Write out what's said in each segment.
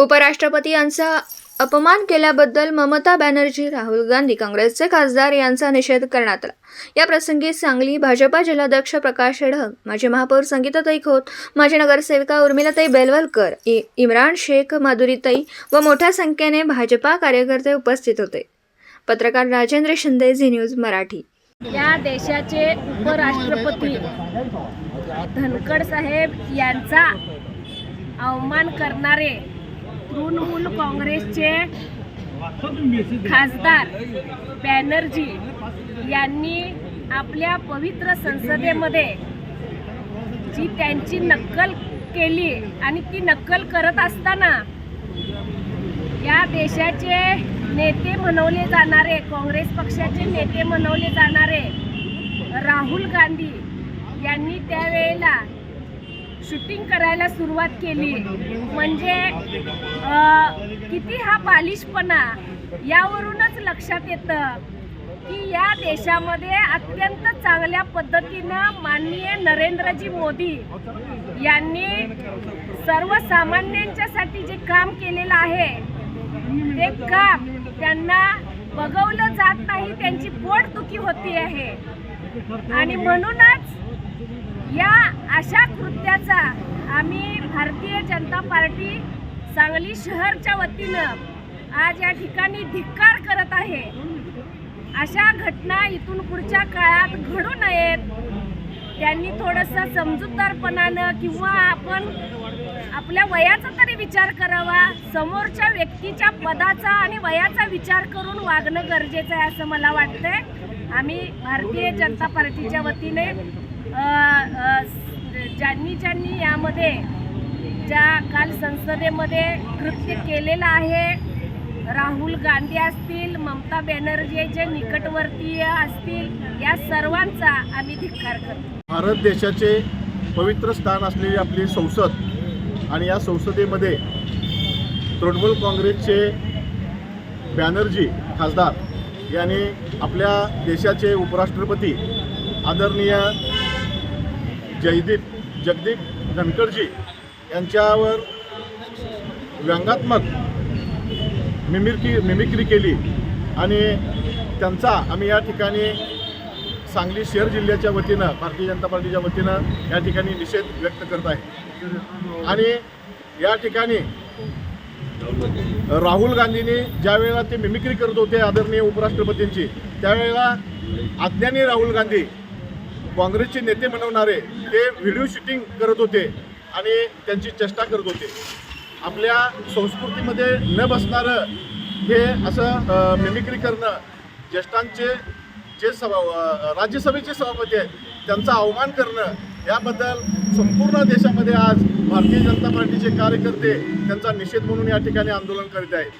उपराष्ट्रपती यांचा अपमान केल्याबद्दल ममता बॅनर्जी राहुल गांधी काँग्रेसचे खासदार यांचा निषेध करण्यात आला. या प्रसंगी सांगली भाजपा जिल्हाध्यक्ष प्रकाश ढग माजी महापौर संगीताताई खोत माजी नगरसेविका उर्मिलाताई बेलवलकर इ इम्रान शेख माधुरीताई व मोठ्या संख्येने भाजपा कार्यकर्ते उपस्थित होते. पत्रकार राजेंद्र शिंदे झी न्यूज मराठी. या देशाचे उपराष्ट्रपती धनखड साहेब यांचा अवमान करणारे तृणमूल काँग्रेसचे खासदार बॅनर्जी यांनी आपल्या पवित्र संसदेमध्ये जी त्यांची नक्कल केली आणि ती नक्कल करत असताना या देशाचे नेते म्हणवले जाणारे काँग्रेस पक्षाचे नेते म्हणवले जाणारे राहुल गांधी यांनी त्यावेळेला शूटिंग करायला सुरुवात केली. म्हणजे किती हा बालिशपणा यावरूनच लक्षात येतं की या देशामध्ये अत्यंत चांगल्या पद्धतीनं माननीय नरेंद्रजी मोदी यांनी सर्वसामान्यांच्यासाठी जे काम केलेलं आहे ते काम त्यांना बघवलं जात नाही त्यांची पोटदुखी होती आहे. आणि म्हणूनच या अशा कृत्याचा आम्ही भारतीय जनता पार्टी सांगली शहरच्या वतीनं आज या ठिकाणी धिक्कार करत आहे. अशा घटना इथून पुढच्या काळात घडू नयेत. त्यांनी थोडंसं समजूतदारपणानं किंवा आपण आपल्या वयाचा तरी विचार करावा समोरच्या व्यक्तीच्या पदाचा आणि वयाचा विचार करून वागणं गरजेचं आहे असं मला वाटतंय. आम्ही भारतीय जनता पार्टीच्या वतीने ज्यांनी ज्यांनी यामध्ये ज्या काल संसदेमध्ये कृत्य केलेलं आहे राहुल गांधी असतील ममता बॅनर्जी जे निकटवर्तीय असतील या सर्वांचा आम्ही धिक्कार करतो. भारत देशाचे पवित्र स्थान असलेली आपली संसद आणि या संसदेमध्ये तृणमूल काँग्रेसचे बॅनर्जी खासदार यांनी आपल्या देशाचे उपराष्ट्रपती आदरणीय जयदीप जगदीप धनकरजी यांच्यावर व्यंगात्मक मिमिक्री मिमिक्री केली. आणि त्यांचा आम्ही या ठिकाणी सांगली शहर जिल्ह्याच्या वतीनं भारतीय जनता पार्टीच्या वतीनं या ठिकाणी निषेध व्यक्त करत आहे. आणि या ठिकाणी राहुल गांधींनी ज्या वेळेला ते मिमिक्री करत होते आदरणीय उपराष्ट्रपतींची त्यावेळेला अज्ञानी राहुल गांधी काँग्रेसचे नेते म्हणवणारे ते व्हिडिओ शूटिंग करत होते आणि त्यांची चेष्टा करत होते. आपल्या संस्कृतीमध्ये न बसणारं हे असं मिमिक्री करणं ज्येष्ठांचे जे सभा राज्यसभेचे सभापती आहेत त्यांचा अवमान करणं याबद्दल संपूर्ण देशामध्ये आज भारतीय जनता पार्टीचे कार्यकर्ते त्यांचा निषेध म्हणून या ठिकाणी आंदोलन करीत आहेत.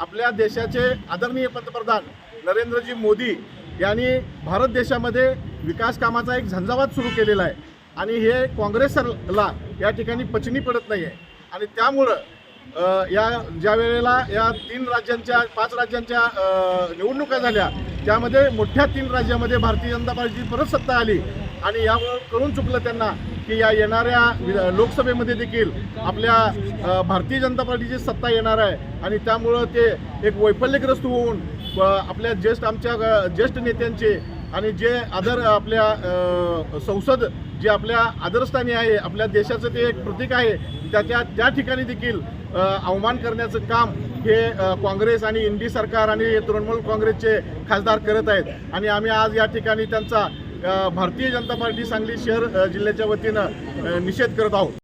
आपल्या देशाचे आदरणीय पंतप्रधान नरेंद्रजी मोदी यांनी भारत देशामध्ये विकास कामाचा एक झंझावात सुरू केलेला आहे. आणि हे काँग्रेसला या ठिकाणी पचनी पडत नाही आहे आणि त्यामुळं या ज्या वेळेला या तीन राज्यांच्या पाच राज्यांच्या निवडणुका झाल्या त्यामध्ये मोठ्या तीन राज्यामध्ये भारतीय जनता पार्टीची परत सत्ता आली. आणि यावर करून चुकलं त्यांना की या येणाऱ्या लोकसभेमध्ये देखील आपल्या भारतीय जनता पार्टीची सत्ता येणार आहे. आणि त्यामुळं ते एक वैफल्यग्रस्त होऊन व आपल्या ज्येष्ठ आमच्या ज्येष्ठ नेत्यांचे आणि जे आदर आपल्या संसद जे आपल्या आदरस्थानी आहे आपल्या देशाचं ते एक प्रतीक आहे त्याच्या त्या ठिकाणी देखील अवमान करण्याचं काम हे काँग्रेस आणि इंडी सरकार आणि तृणमूल काँग्रेसचे खासदार करत आहेत. आणि आम्ही आज या ठिकाणी त्यांचा भारतीय जनता पार्टी सांगली शहर जिल्ह्याच्या वतीनं निषेध करत आहोत.